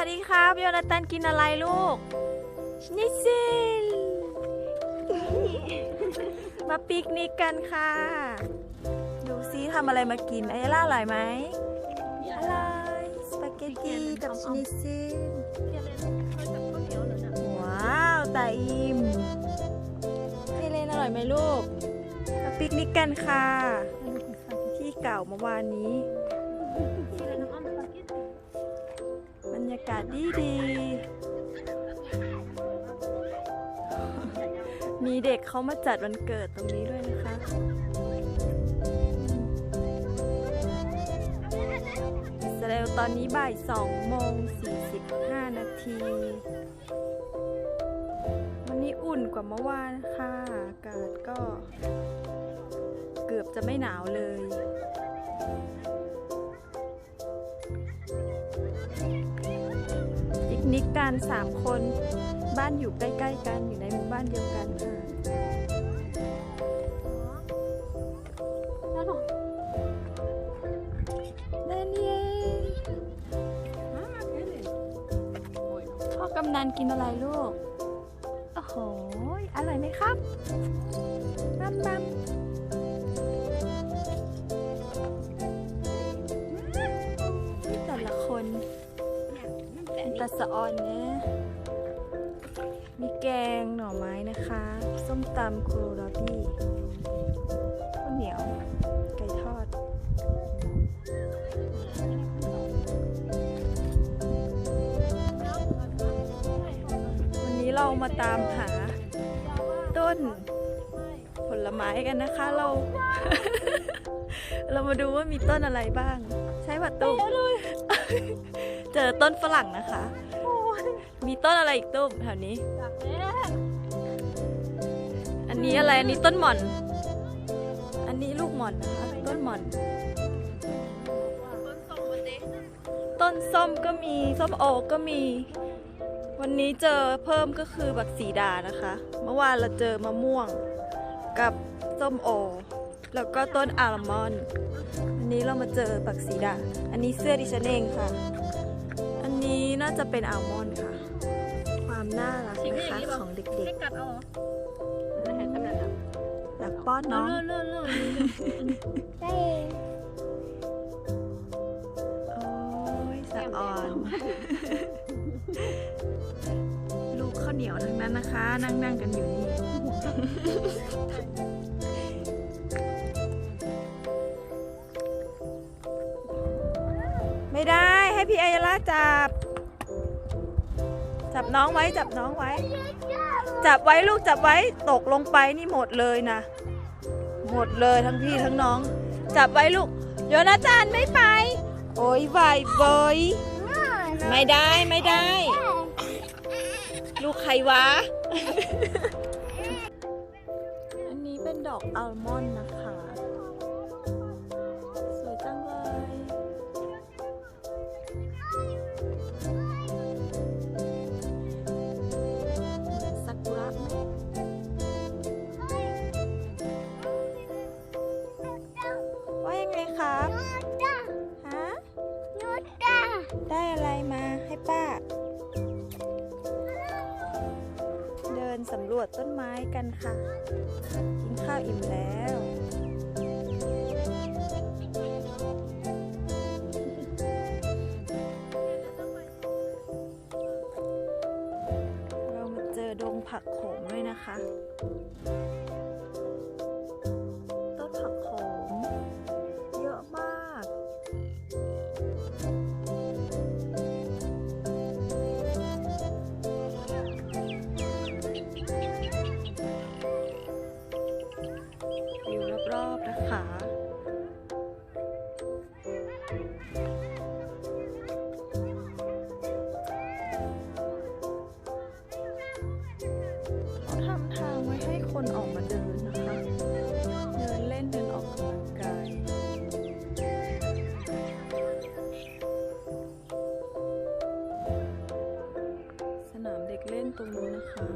วัสดีครับโยนาตันกินอะไรลูกชนิเซลมาปิกนิกกันค่ะ ดูซิทำอะไรมากินไอล่าอร่อยไหมอร่อยสปาเกตตีกับชนิเซลว้าวตาอิมให้เลนอร่อยไหมลูกมาปิกนิกกันค่ะ ที่เก่าเมื่อวานนี้บรรยากาศดีดี มีเด็กเขามาจัดวันเกิดตรงนี้ด้วยนะคะ อิสราเอลตอนนี้บ่าย2โมง45 นาที วันนี้อุ่นกว่าเมื่อวานค่ะ อากาศก็เกือบจะไม่หนาวเลย นิกกันสามคน บ้านอยู่ใกล้ๆกันอยู่ในหมู่บ้านเดียวกันค่ะนั่นเองพ่อกำนันกินอะไรลูก โอ้โห อร่อยไหมครับมัมมัม ตาสะออนเนี่ยมีแกงหน่อไม้นะคะ ส้มตำโคโรราบี้ข้าวเหนียว ไก่ทอดวันนี้เรามาตามหาต้นผลไม้กันนะคะเรา เรามาดูว่ามีต้นอะไรบ้าง ใช่ป่ะตุ้ม จอต้นฝรั่งนะคะ มีต้นอะไรอีกตุ้มแถวนี้ อันนี้อะไร อันนี้ต้นหม่อน อันนี้ลูกหม่อนนะคะ ต้นหม่อน ต้นส้มก็มี ส้มโอก็มี วันนี้เจอเพิ่มก็คือบักสีดานะคะ เมื่อวานเราเจอมะม่วงกับส้มโอ แล้วก็ต้นอัลมอนด์วันนี้เรามาเจอบักสีดา อันนี้เสื้อดิฉันเองค่ะอั นนี้น่าจะเป็นอัลมอนด์ค่ะ ความน่ารักนะคะของเด็กให้กัดเอาเหรอไม่ให้ทำอะไรนะๆอยากป้อนน้องเลื่อนเลื่อนเลื่อนได้โอ้ยสะอ่อน ลูกข้าวเหนียวทั้งนั้นนะคะ นั่งนั่งๆกันอยู่นี่ไม่ได้ให้พี่ไอยาล่าจับ จับน้องไว้จับน้องไว้ จับไว้ลูกจับไว้ตกลงไปนี่หมดเลยนะ หมดเลยทั้งพี่ทั้งน้อง จับไว้ลูกโยนาจานไม่ไป โอ้ยวายเบยไม่ได้ไม่ได้ ลูกใครวะ อันนี้เป็นดอกอัลมอนด์นะคะ วจต้นไม้กันค่ะ กินข้าวอิ่มแล้วเรามาเจอดงผักโขมด้วยนะคะ ตรงนู้นนะคะ